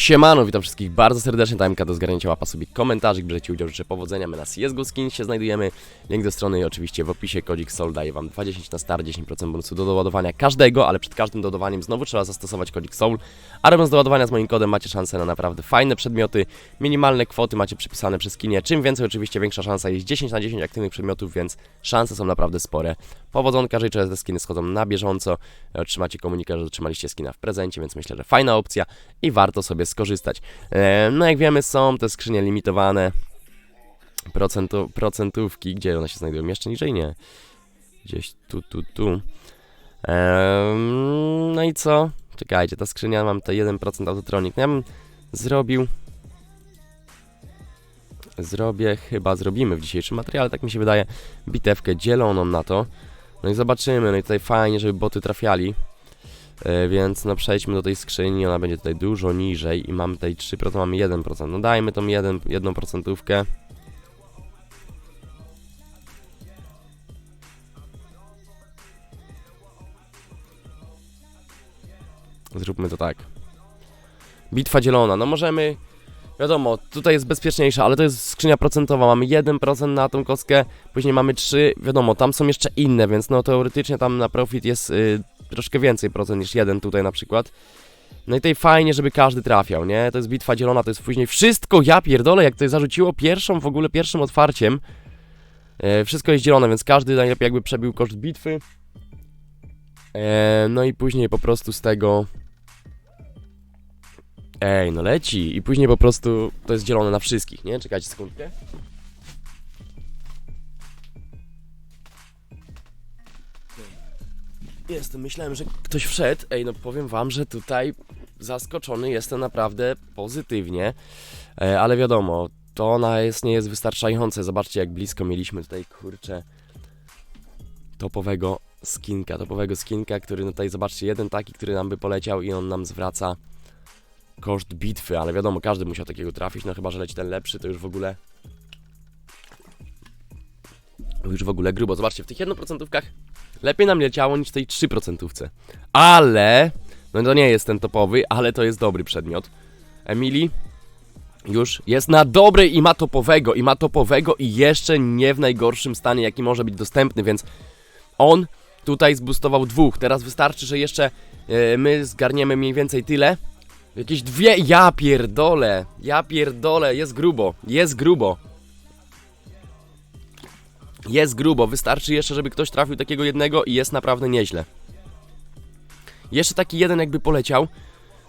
Siemano, witam wszystkich bardzo serdecznie, Timeka do zgarnięcia łapa sobie komentarzy, bierzecie udział, życzę powodzenia, my na CSGO Skin się znajdujemy, link do strony oczywiście w opisie, kodzik SOL daje wam 20 na start, 10% bonusu do doładowania każdego, ale przed każdym doładowaniem znowu trzeba zastosować kodzik SOL, a robiąc doładowania z moim kodem macie szansę na naprawdę fajne przedmioty, minimalne kwoty macie przypisane przy skinie, czym więcej oczywiście większa szansa jest 10 na 10 aktywnych przedmiotów, więc szanse są naprawdę spore. Powodzonka życzę, te skiny schodzą na bieżąco, otrzymacie komunikat, że otrzymaliście skina w prezencie, więc myślę, że fajna opcja i warto sobie skorzystać. E, No jak wiemy są te skrzynie limitowane, procentu, procentówki, gdzie one się znajdują? Jeszcze niżej? Nie. Gdzieś tu, tu, tu. No i co? Czekajcie, ta skrzynia, mam te 1% autotronik. No ja bym zrobił... Zrobię, chyba zrobimy w dzisiejszym materiale, tak mi się wydaje, bitewkę dzieloną na to. No i zobaczymy, no i tutaj fajnie, żeby boty trafiali. E, Więc no przejdźmy do tej skrzyni, ona będzie tutaj dużo niżej i mamy tutaj 3%, mamy 1%. No dajmy tą 1, 1%. Zróbmy to tak. Bitwa dzielona, no możemy... Wiadomo, tutaj jest bezpieczniejsza, ale to jest skrzynia procentowa. Mamy 1% na tą kostkę, później mamy 3, wiadomo, tam są jeszcze inne, więc no teoretycznie tam na profit jest y, troszkę więcej procent niż jeden tutaj na przykład. No i tutaj fajnie, żeby każdy trafiał, nie? To jest bitwa dzielona, to jest później wszystko, ja pierdolę, jak to zarzuciło pierwszą, w ogóle pierwszym otwarciem. E, wszystko jest dzielone, więc każdy najlepiej jakby przebił koszt bitwy. E, no i później po prostu z tego... Ej, no leci. I później po prostu to jest dzielone na wszystkich, nie? Czekajcie sekundkę. Jestem, myślałem, że ktoś wszedł. Ej, no powiem wam, że tutaj zaskoczony jestem naprawdę pozytywnie. E, ale wiadomo, to ona jest, nie jest wystarczające. Zobaczcie, jak blisko mieliśmy tutaj, kurczę, topowego skinka. Topowego skinka, który no tutaj, zobaczcie, jeden taki, który nam by poleciał i on nam zwraca koszt bitwy, ale wiadomo, każdy musiał takiego trafić, no chyba, że leci ten lepszy, to już w ogóle już w ogóle grubo. Zobaczcie, w tych 1% lepiej nam leciało niż tej 3%. Ale, no to nie jest ten topowy, ale to jest dobry przedmiot. Emily już jest na dobrej i ma topowego, i ma topowego i jeszcze nie w najgorszym stanie, jaki może być dostępny, więc on tutaj zbustował dwóch. Teraz wystarczy, że jeszcze e, my zgarniemy mniej więcej tyle. Jakieś dwie, ja pierdolę, ja pierdolę, jest grubo, jest grubo. Jest grubo, wystarczy jeszcze, żeby ktoś trafił takiego jednego i jest naprawdę nieźle. Jeszcze taki jeden jakby poleciał,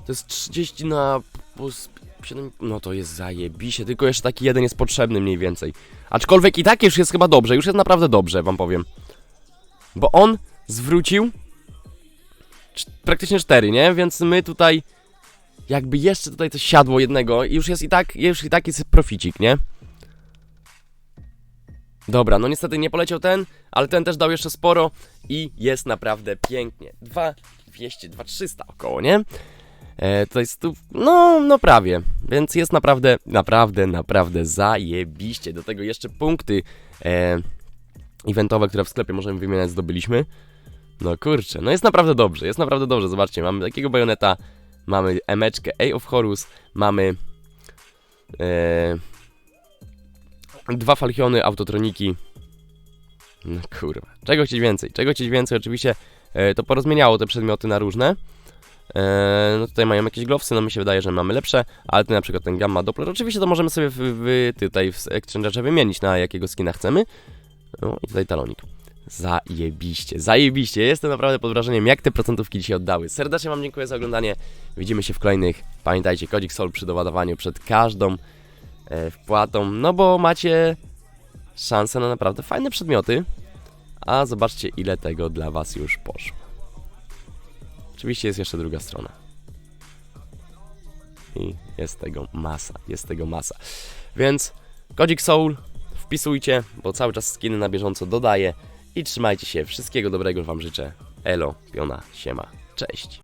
to jest 30 na... plus 7, no to jest zajebiście, tylko jeszcze taki jeden jest potrzebny mniej więcej. Aczkolwiek i tak już jest chyba dobrze, już jest naprawdę dobrze, wam powiem. Bo on zwrócił cz- praktycznie 4, nie? Więc my tutaj jakby jeszcze tutaj coś siadło jednego i już jest i tak, już i tak jest proficik, nie? Dobra, no niestety nie poleciał ten, ale ten też dał jeszcze sporo i jest naprawdę pięknie. 2 200, 2 300 około, nie? E, to jest tu, no, no prawie, więc jest naprawdę, naprawdę, naprawdę zajebiście. Do tego jeszcze punkty e, eventowe, które w sklepie możemy wymieniać, zdobyliśmy. No kurczę, no jest naprawdę dobrze, jest naprawdę dobrze. Zobaczcie, mamy takiego bajoneta, mamy emeczkę A of Horus, mamy e, dwa falchiony, autotroniki. No kurwa, czego chcieć więcej? Czego chcieć więcej? Oczywiście e, to porozmieniało te przedmioty na różne. E, no tutaj mają jakieś glowsy, no mi się wydaje, że mamy lepsze, ale tu na przykład ten Gamma Doppler, oczywiście to możemy sobie w, w, tutaj w Exchangerze wymienić na jakiego skina chcemy. No i tutaj talonik. Zajebiście, zajebiście. Jestem naprawdę pod wrażeniem, jak te procentówki dzisiaj oddały. Serdecznie Wam dziękuję za oglądanie. Widzimy się w kolejnych. Pamiętajcie, kodzik SOL przy doładowaniu przed każdą wpłatą, no bo macie szansę na naprawdę fajne przedmioty. A zobaczcie, ile tego dla Was już poszło. Oczywiście jest jeszcze druga strona. I jest tego masa, jest tego masa. Więc kodzik Soul wpisujcie, bo cały czas skiny na bieżąco dodaję. I trzymajcie się, wszystkiego dobrego Wam życzę. Elo, piona, siema, cześć.